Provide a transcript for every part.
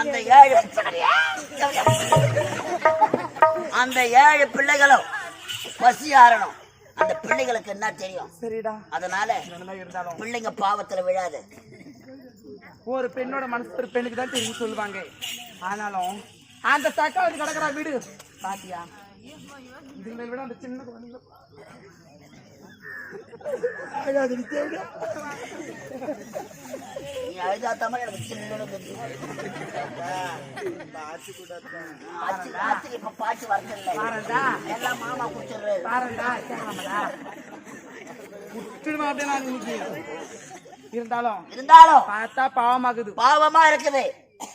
அந்த ஏழு அந்த ஏழு பிள்ளைகளும் பசி ஆறணும். அந்த பிள்ளைகளுக்கு என்ன தெரியும்? சரிடா. அதனால பிள்ளைங்க பாவத்துல விழாது. ஒரு பெண்ணோட மனசு ஒரு பெண்ணுக்கு தான் தெரியும் சொல்லுவாங்க. ஆனாலும் அந்த சக்காவதி கிடக்குறா வீடு. பாத்தியா? இதுங்களை விட அந்த சின்ன பாட்டு வரதில்லை எல்லாம் மாமா விட்டுடுமா அப்படியே நான் இன்னைக்கு இருந்தாலும் இருந்தாலும் பார்த்தா பாவமாகுது. பாவமா இருக்குது.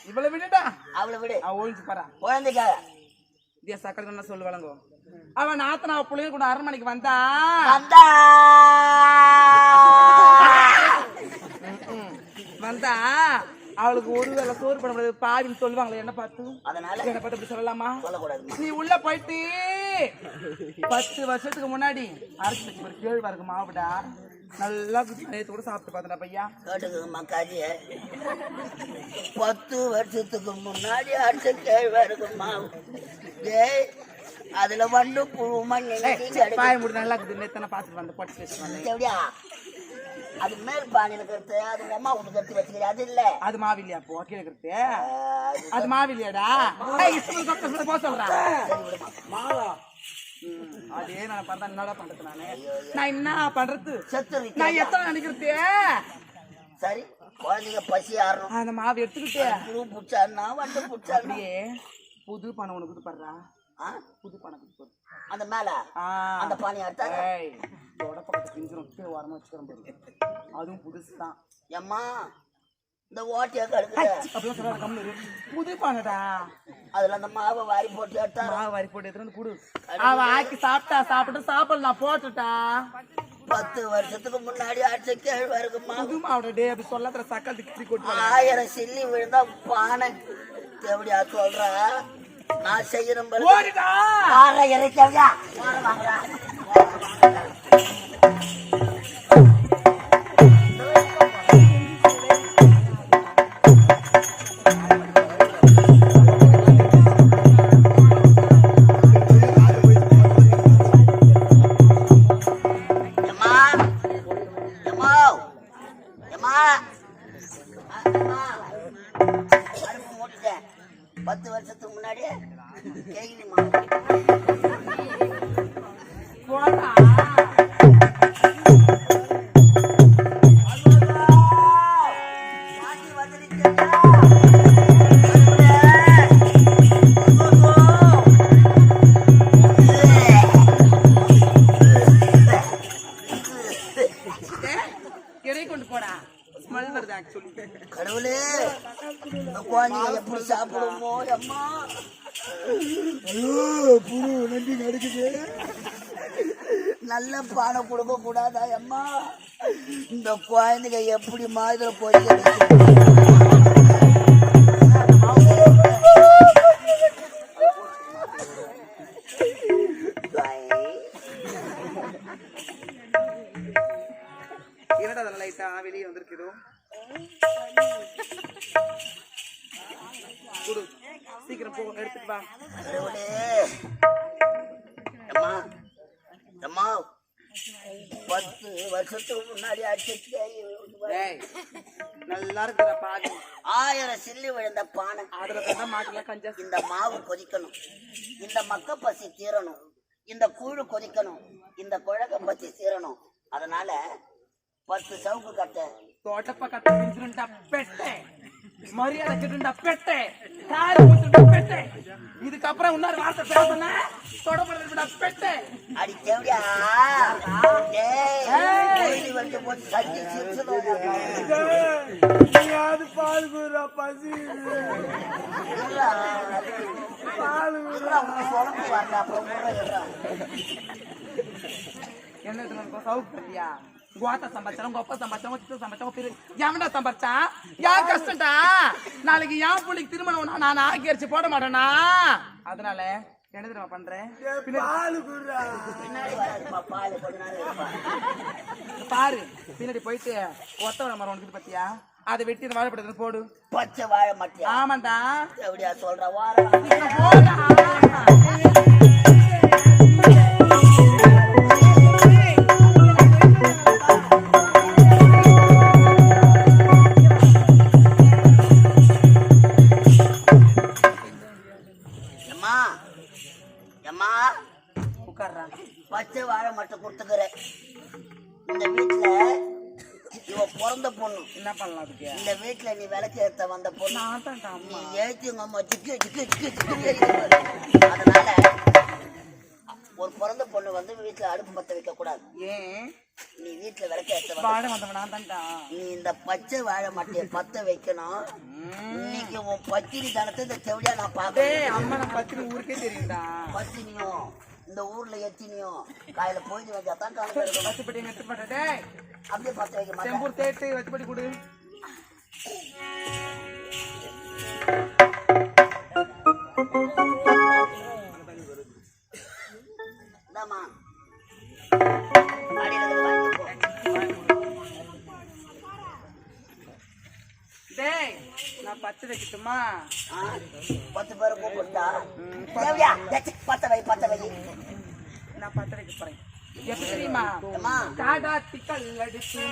இவ்வளவு விட்டுட்டா அவளை விடு. அவ ஒழிஞ்சு பாரா குழந்தைக்காக. இதே சக்கரை என்ன சொல்லு வழங்கும் அவன் நாத்தனா புள்ளைய கூட அரண்மனைக்கு வந்தா? வந்தா. வந்தா? அவளுக்கு ஒரு வேளை சோறு பண்ண முடியாது. பாவின்னு சொல்லுவாங்களே என்ன பார்த்து? அதனால என்ன பார்த்து இப்படி சொல்லலாமா? நீ உள்ள போயிட்டு பத்து வருஷத்துக்கு முன்னாடி வச்சு ஒரு கேழ்வா இருக்கு மாவுடா. நல்லா நேற்று கூட சாப்பிட்டு பார்த்தா பையா கேட்டுக்குங்க மக்காஜி பத்து வருஷத்துக்கு முன்னாடி அடிச்ச கேழ்வரகு மாவு டேய் அதுல வண்டு புழு மண் பாய முடி நல்லா இருக்குது நேற்று பார்த்துட்டு வந்தேன் பட்டு எப்படியா? அது மேல் பானையில கருத்து அது அம்மா வீட்டு கருத்து வச்சுக்கிறேன் அது இல்ல. அது மாவில்லையா போ கீழே ஆஹ், அது மாவில்லையாடா? போக சொல்றா. சரி விடுமா. மாவா அதே நான் பண்றேன் என்னடா பண்றது நானு? நான் என்ன பண்றது? செத்து நான் எத்தனை நினைக்கிறது? சரி குழந்தைங்க பசி ஆறணும். அந்த மாவு எடுத்துக்கிட்டு. புழு புடிச்சாருனா வண்டு புடிச்சாருனா புது பணம் உனக்கு ஆ? புது பணம் கொடுத்து அந்த மேல? அந்த பானை எடுத்தா ஏய் இதோட பக்கத்து பிஞ்சிரும் கீழே ஓரமா வச்சுக்கிறோம் அதுவும் புதுசு தான் எம்மா இந்த ஓட்டையா இரு. புது பணடா அதுல அந்த மாவை வாரி போட்டு எடுத்தா. மாவு வாரி போட்டு வந்து குடு. அவ ஆக்கி சாப்பிட்டா சாப்பிட்டு சாப்பிடல நான் போட்டுட்டா? பத்து வருஷத்துக்கு முன்னாடி அடிச்ச கேழ்வரகு மாவு. மாவுட டே அப்படி சொல்லாத சக்கல் கிட்டி கொட்டு ஆயிரம் சில்லி விழுந்தா பானை. எப்படியா சொல்ற? நான் செய்யணும் வார இறைக்கவியா நல்ல பானை கொடுக்க கூடாதா அம்மா? இந்த குழந்தைங்க எப்படி மாதிரி போய் வெளியே வந்திருக்குதோ? குடு. சீக்கிரம் போ எடுத்துட்டு வா. அம்மா பத்து வருஷத்துக்கு முன்னாடி நல்லா இருக்குற பாதி ஆயிரம் சில்லி விழுந்த பானை. அதுல மாட்டல கஞ்சா? இந்த மாவு கொதிக்கணும். இந்த மக்க பசி தீரணும். இந்த கூழு கொதிக்கணும். இந்த குழக பசி தீரணும். அதனால பத்து சவுக்கு கட்ட. தோட்டப்ப கட்ட மரியாதை கிட்டுண்டா பெட்டை. காரி ஊத்துண்டா பெட்டை. இதுக்கப்புறம் இன்னொரு வார்த்தை பேசுனா தொடப்படுறா பெட்டை. அடி தேவடியா? வந்து போட்டு சட்டி சிரிச்சுடும் அது பால் குடுறா பசி. பால் சொலப்பு வரல அப்புறம் கூட இருடா. என்ன கோத்த சம்பாதிச்சாலும் கொப்ப சம்பாதிச்சாலும் சித்த சம்பாதிச்சாலும் திரு எவன்டா சம்பாதிச்சான் யார் கஷ்டம்டா? நாளைக்கு என் பிள்ளைக்கு திருமணம் நான் ஆக்கி அரிச்சு போட மாட்டேனா? அதனால என்ன தெரியுமா பண்றேன்? பாரு பின்னாடி போயிட்டு ஒத்தவர மரம் உனக்கு பத்தியா? அதை வெட்டி இந்த வாழைப்படத்துல போடு. பச்சை வாழை மாட்டியா? ஆமாண்டா. எப்படியா சொல்ற? வாரம் அதனால ஒரு பிறந்த பொண்ணு வந்து வீட்டுல அடுப்பு பத்த வைக்க கூடாது ஏன்? நீ வீட்டுல விளக்கு தான்டா. நீ இந்த பச்சை வாழை மட்டையை பத்த வைக்கணும். இன்னைக்கு உன் பத்தினி தனத்தை இந்த செவடியா நான் டேய் பாக்கிறேன் அம்மா நான் பத்தினி ஊருக்கே தெரியும்டா. பத்தினியும் இந்த ஊர்ல எத்தினியும் காலையில போய் வச்சா தான் டேய். அப்படியே பத்த வைக்க மாட்டேன். தேட்டு வச்சுப்பட்டி கொடு. ஆ, பத்து பேரை கூப்பிட்டா? தேவையா பத்த வை பத்த வை. நான் பச்சை வைக்க போறேன். எப்படி தெரியுமா? காடாத்தி கல்லடிச்சு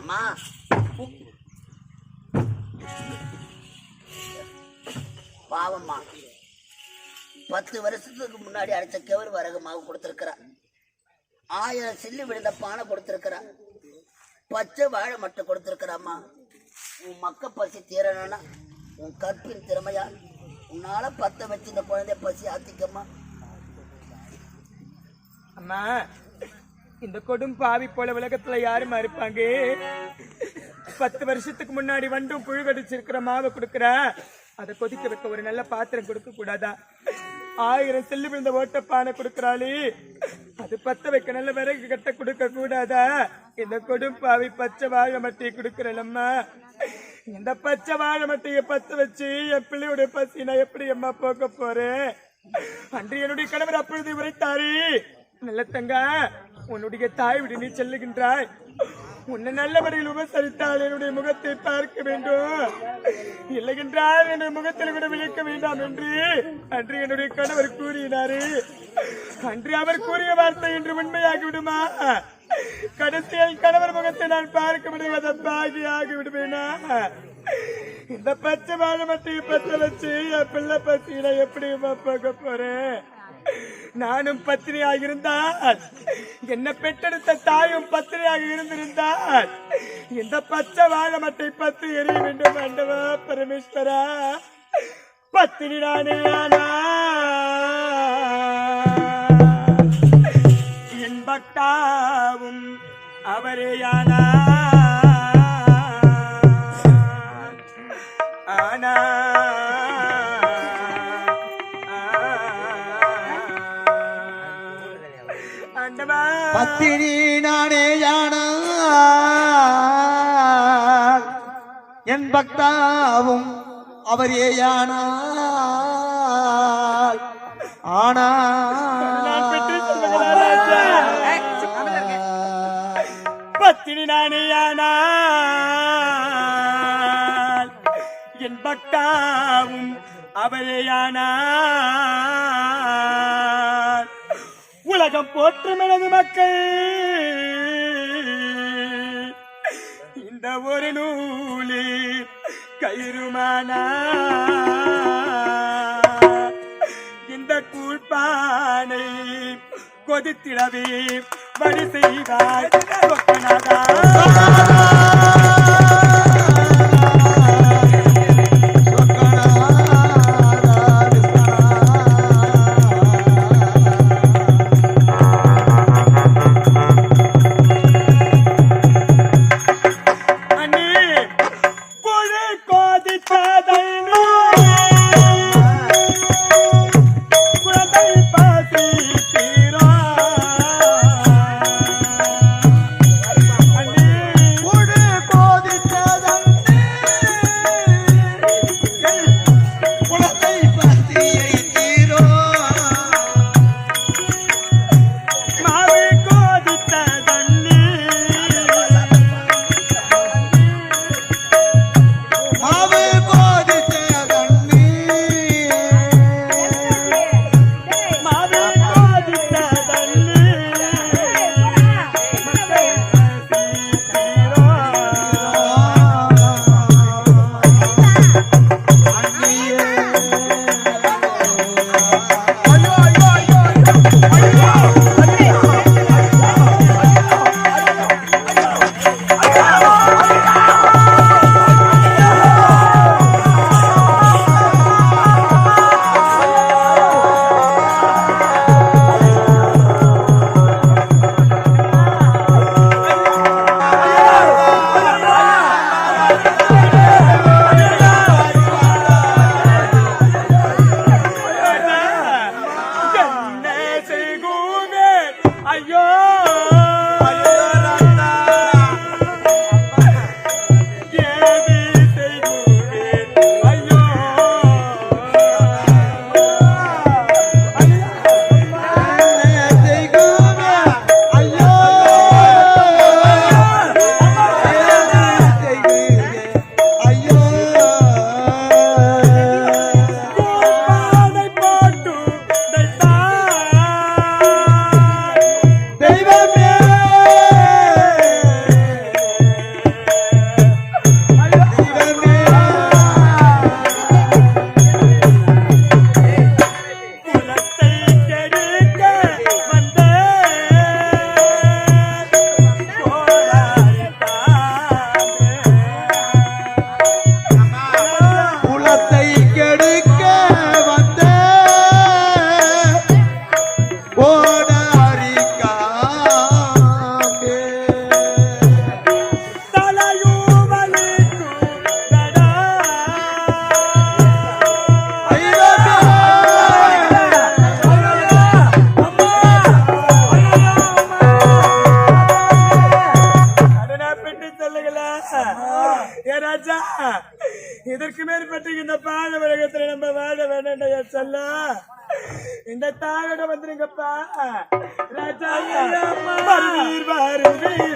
அம்மா பாவம்மா. பத்து வருஷத்துக்கு முன்னாடி அடைச்ச கெவரு வரகு மாவு கொடுத்துருக்கிறா. ஆயிரம் சில்லு விழுந்த பானை கொடுத்துருக்கிறா. பச்சை வாழை மட்டும் கொடுத்துருக்குறாம்மா. உன் மக்க பசி தீரணும்னா உன் கற்பின் திறமையா உன்னால பத்த வச்சு இந்த குழந்தைய பசி ஆத்திக்கம்மா அம்மா இந்த கொடும் பாவி போல உலகத்துல யாரும் இருப்பாங்க? பத்து வருஷத்துக்கு முன்னாடி வண்டும் புழு கடிச்சிருக்கிற மாவை கொடுக்குற அதை கொதிக்க வைக்க ஒரு நல்ல பாத்திரம் கொடுக்க கூடாதா? ஆயிரம் செல்லு விழுந்த ஓட்ட பானை கொடுக்கறாளே அது பத்த வைக்க நல்ல விறகு கட்ட கொடுக்க கூடாதா? இந்த கொடும் பாவி பச்சை வாழை மட்டி கொடுக்குறலம்மா இந்த பச்சை வாழை மட்டையை பத்த வச்சு என் பிள்ளையுடைய பசி நான் எப்படி அம்மா போக்க போறேன்? அன்று என்னுடைய கணவர் அப்பொழுது உரைத்தாரு நல்ல தங்கா உன்னுடைய தாய் விடு நீ செல்லுகின்றாய். உன்னை நல்ல முறையில் உபசரித்தால் என்னுடைய முகத்தை பார்க்க வேண்டும். இல்லையென்றால் என்னுடைய முகத்தில் கூட விழிக்க வேண்டாம் என்று அன்று என்னுடைய கணவர் கூறினாரு. அன்று அவர் கூறிய வார்த்தை என்று உண்மையாகி விடுமா? கடைசியில் கணவர் முகத்தை நான் பார்க்க முடியாத பாகியாகி விடுவேனா? இந்த பச்சை வாழை பத்த வச்சு என் பிள்ளை பசியில எப்படி பார்க்க போறேன் நானும் பத்திரியாக இருந்தால் என்ன பெற்றெடுத்த தாயும் பத்திரியாக இருந்திருந்தால் இந்த பச்சை வாழைமட்டை பத்து எரிய வேண்டும் ஆண்டவா பரமேஸ்வரா. பத்தினி நானே ஆனா என் பக்தாவும் அவரேயான பக்தாவும் அவர் ஏயானால் ஆனா பத்தினி நானேயானால் என் பக்தாவும் அவரேயானால். உலகம் போற்றும் எனது மக்கள். கண்ட ஒரு நூலி கயிறுமானா. இந்த கூழ்பானை கொதித்திடவே வழி செய்வார் செல்ல. இந்த தாயோட வந்துருங்கப்பா. ராஜா வருவீர்